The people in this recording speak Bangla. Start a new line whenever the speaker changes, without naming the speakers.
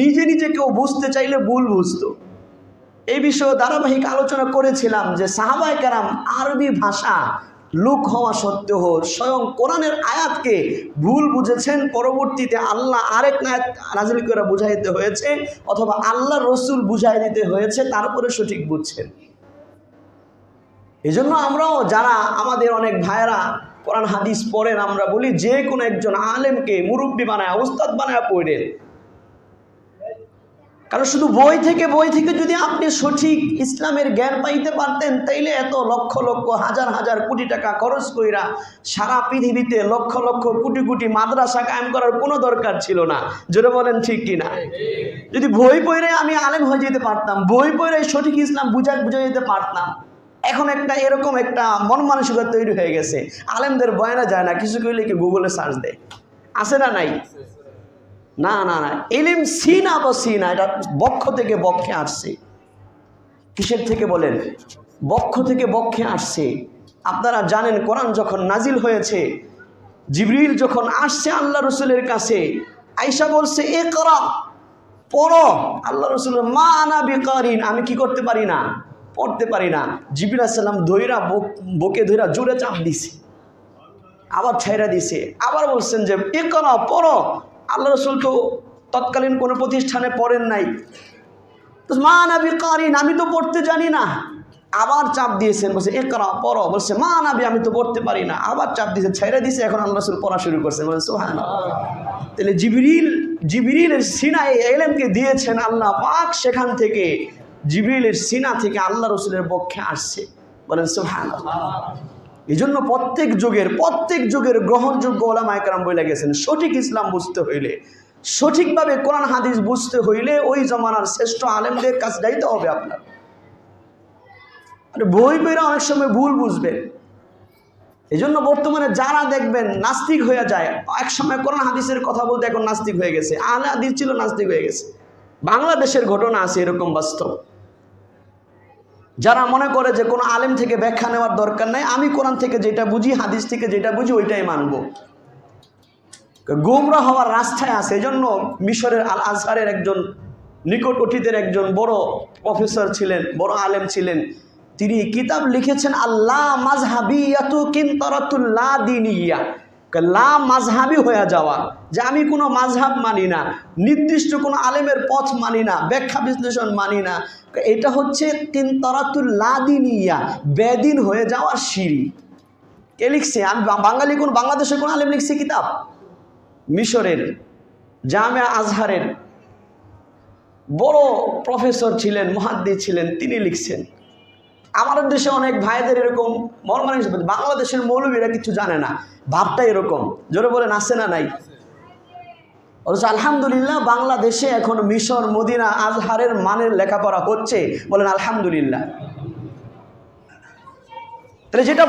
নিজে নিজে কেউ বুঝতে চাইলে ভুল বুঝতো। এই বিষয়ে ধারাবাহিক আলোচনা করেছিলাম যে সাহাবাই কারাম আরবি ভাষা লুক হওয়া সত্ত্বেও স্বয়ং কোরআনের আয়াতকে ভুল বুঝেছেন। পরবর্তীতে আল্লাহ আরেক আয়াত নাজিল করে বুঝাইতে হয়েছে অথবা আল্লাহ রসুল বুঝাই দিতে হয়েছে, তারপরে সঠিক বুঝছেন। এই জন্য আমরাও যারা আমাদের অনেক ভাইয়েরা কোরআন হাদিস পড়েন, আমরা বলি যে কোনো একজন আলেমকে মুরব্বী বানায় উস্তাদ বানায় পড়েন। কারণ শুধু বই থেকে বই থেকে যদি আপনি সঠিক ইসলামের জ্ঞান পাইতে পারতেন, তাইলে এত লক্ষ লক্ষ, হাজার হাজার কোটি টাকা খরচ কইরা সারা পৃথিবীতে লক্ষ লক্ষ কোটি কোটি মাদ্রাসা কায়েম করার কোনো দরকার ছিল না। যেটা বলেন ঠিক কিনা? যদি বই পড়ে আমি আলেম হয়ে যেতে পারতাম, বই পড়ে সঠিক ইসলাম বুঝা, বুঝে যেতে পারতাম। এখন একটা এরকম একটা মন মানসিকতা তৈরি হয়ে গেছে। আলেমদের বয়ানা যায় না, কিছু কইলে কি গুগলে সার্চ দেয়। আছে না নাই? না না না, এলিম সিনা বা সিনা, এটা বক্ষ থেকে বক্ষে আসছে। কিসের থেকে বলেন? বক্ষ থেকে বক্ষে আসছে। আপনারা জানেন, কোরআন যখন নাজিল হয়েছে, জিবরিল যখন আসছে আল্লাহ রসুলের কাছে আইসা বলছে এ করা পড়ো। আল্লাহ রসুল মা আনা বেকারিন, আমি কি করতে পারি না? পড়তে পারি না। জিবির আসসালাম ধৈরা বকে ধৈরা জোরে চাপ দিছে। আবার ছাইরা দিছে। আবার বলছেন যে এ করা পড়ো। আল্লাহ রসুল তো তৎকালীন কোনো প্রতিষ্ঠানে পড়েন নাই। মা নাবি কারিন, আমি তো পড়তে জানি না। আবার চাপ দিয়েছেন, বলছে এ করা পড়ো। বলছে মা নাবি আমি তো পড়তে পারি না। আবার চাপ দিয়েছে ছেড়ে দিয়েছে, এখন আল্লাহ রসুল পড়া শুরু করছেন বলছে সোহান তাহলে জিবরিল, জিবরিলের সিনায় এলেমকে দিয়েছেন আল্লাহ পাক, সেখান থেকে জিবরিলের সিনা থেকে আল্লাহ রসুলের পক্ষে আসছে। বলেন সোহান এই জন্য প্রত্যেক যুগের প্রত্যেক যুগের গ্রহণযোগ্য ওলামা একরাম বলে গেছেন, সঠিক ইসলাম বুঝতে হইলে। সঠিকভাবে কোরআন, হাদিস বুঝতে হইলে ওই জমানার শ্রেষ্ঠ আলেমদের কাছে যাইতে হবে আপনার। বই বেরা অনেক সময় ভুল বুঝবেন। এই জন্য বর্তমানে যারা দেখবেন নাস্তিক হয়ে যায়, এক সময় কোরআন, হাদিসের কথা বলতে এখন নাস্তিক হয়ে গেছে আলে হাদিস ছিল নাস্তিক হয়ে গেছে। বাংলাদেশের ঘটনা আছে এরকম বাস্তব। যারা মনে করে যে কোনো আলেম থেকে ব্যাখ্যা নেওয়ার দরকার নাই, আমি কোরআন থেকে যেটা বুঝি, হাদিস থেকে যেটা বুঝি, ওইটাই মানব। গোমরা হওয়ার রাস্তায় আছে। এই জন্য মিশরের আল আজহারের একজন নিকট অতীতের একজন বড় প্রফেসর ছিলেন, বড় আলেম ছিলেন। তিনি কিতাব লিখেছেন, আল্লাহ মাঝহাবিয়াতু কিন্তরাতুল্লাহ দিনিয়া লা মাঝহাবি হয়ে যাওয়া, যে আমি কোনো মাঝহাব মানি না, নির্দিষ্ট কোনো আলেমের পথ মানি না, ব্যাখ্যা বিশ্লেষণ মানি না এটা হচ্ছে তিন তরাতুল লাদিনিয়া, বেদিন হয়ে যাওয়ার সিঁড়ি। কে লিখছে? আমি বাঙালি কোন বাংলাদেশের কোন আলেম লিখছে কিতাব? মিশরের জামিয়া আজহারের। বড় প্রফেসর ছিলেন মহাদ্দি ছিলেন, তিনি লিখছেন। আমাদের দেশে অনেক ভাইদের এরকম মর্মানিস বাংলাদেশের মৌলবীরা কিছু জানে না। ভাবটা এরকম। জোরে বলে নাচে না নাই? অথচ আলহামদুলিল্লাহ বাংলাদেশে এখন মিশর, মদিনা, আজহারের মানের লেখাপড়া হচ্ছে। বলেন, আলহামদুলিল্লাহ। তাহলে যেটা